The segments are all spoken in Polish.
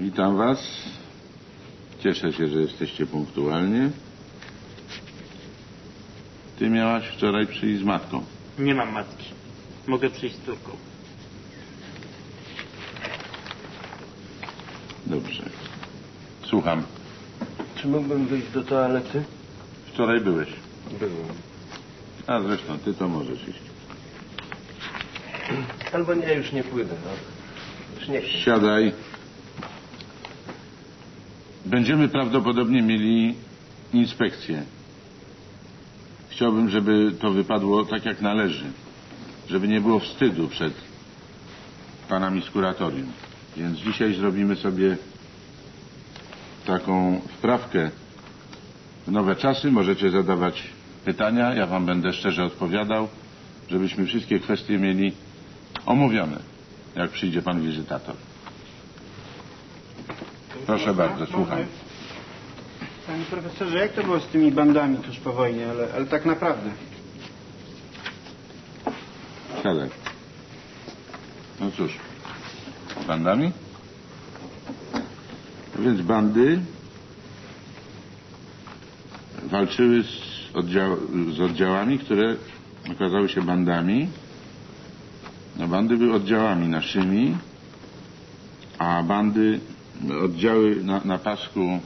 Witam Was. Cieszę się, że jesteście punktualnie. Ty miałaś wczoraj przyjść z matką. Nie mam matki. Mogę przyjść z córką. Dobrze. Słucham. Czy mógłbym wyjść do toalety? Wczoraj byłeś. Byłem. A zresztą ty to możesz iść. Albo nie, już nie pójdę. No. Już nie. Siadaj. Będziemy prawdopodobnie mieli inspekcję. Chciałbym, żeby to wypadło tak jak należy. Żeby nie było wstydu przed panami z kuratorium. Więc dzisiaj zrobimy sobie taką wprawkę w nowe czasy. Możecie zadawać pytania, ja wam będę szczerze odpowiadał, żebyśmy wszystkie kwestie mieli omówione, jak przyjdzie pan wizytator. Proszę bardzo, słucham. Panie profesorze, jak to było z tymi bandami tuż po wojnie, ale, ale tak naprawdę? Siadaj. No cóż, bandami? No więc bandy walczyły z, oddział, z oddziałami, które okazały się bandami. No bandy były oddziałami naszymi, a bandy, oddziały na, na pasku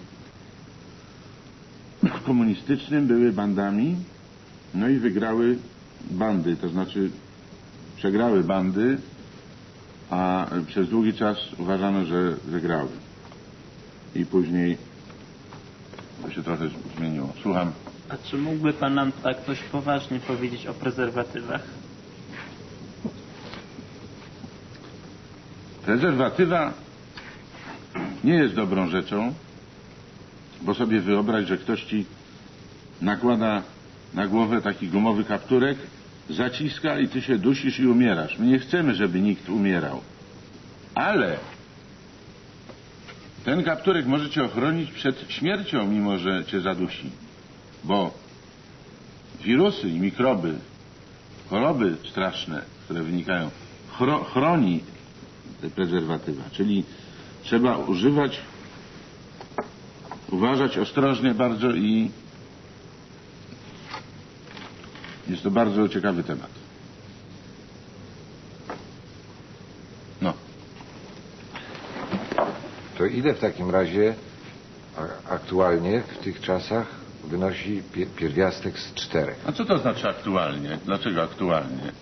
komunistycznym były bandami, no i wygrały bandy, to znaczy przegrały bandy, a przez długi czas uważano, że wygrały. I później to się trochę zmieniło. Słucham. A czy mógłby pan nam tak dość poważnie powiedzieć o prezerwatywach? Prezerwatywa nie jest dobrą rzeczą, bo sobie wyobraź, że ktoś ci nakłada na głowę taki gumowy kapturek, zaciska i ty się dusisz i umierasz. My nie chcemy, żeby nikt umierał. Ale ten kapturek może cię ochronić przed śmiercią, mimo że cię zadusi. Bo wirusy i mikroby, choroby straszne, które wynikają, chro, chroni prezerwatywa. Czyli trzeba używać, uważać ostrożnie bardzo i jest to bardzo ciekawy temat. No, To ile w takim razie aktualnie w tych czasach wynosi pie- pierwiastek z czterech? a co to znaczy aktualnie? Dlaczego aktualnie?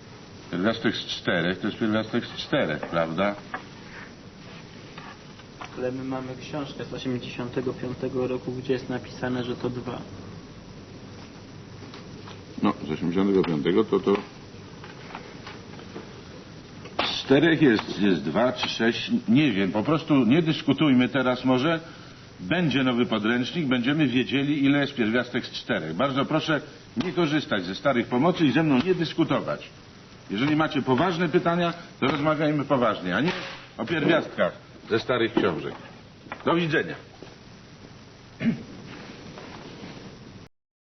Pierwiastek z czterech to jest pierwiastek z czterech, prawda? Ale my mamy książkę z 85 roku, gdzie jest napisane, że to dwa. No, z 85 to to czterech jest, jest dwa czy sześć, nie wiem, po prostu nie dyskutujmy teraz może. Będzie nowy podręcznik, będziemy wiedzieli, ile jest pierwiastek z czterech. Bardzo proszę nie korzystać ze starych pomocy i ze mną nie dyskutować. Jeżeli macie poważne pytania, to rozmawiajmy poważnie, a nie o pierwiastkach ze starych książek. Do widzenia.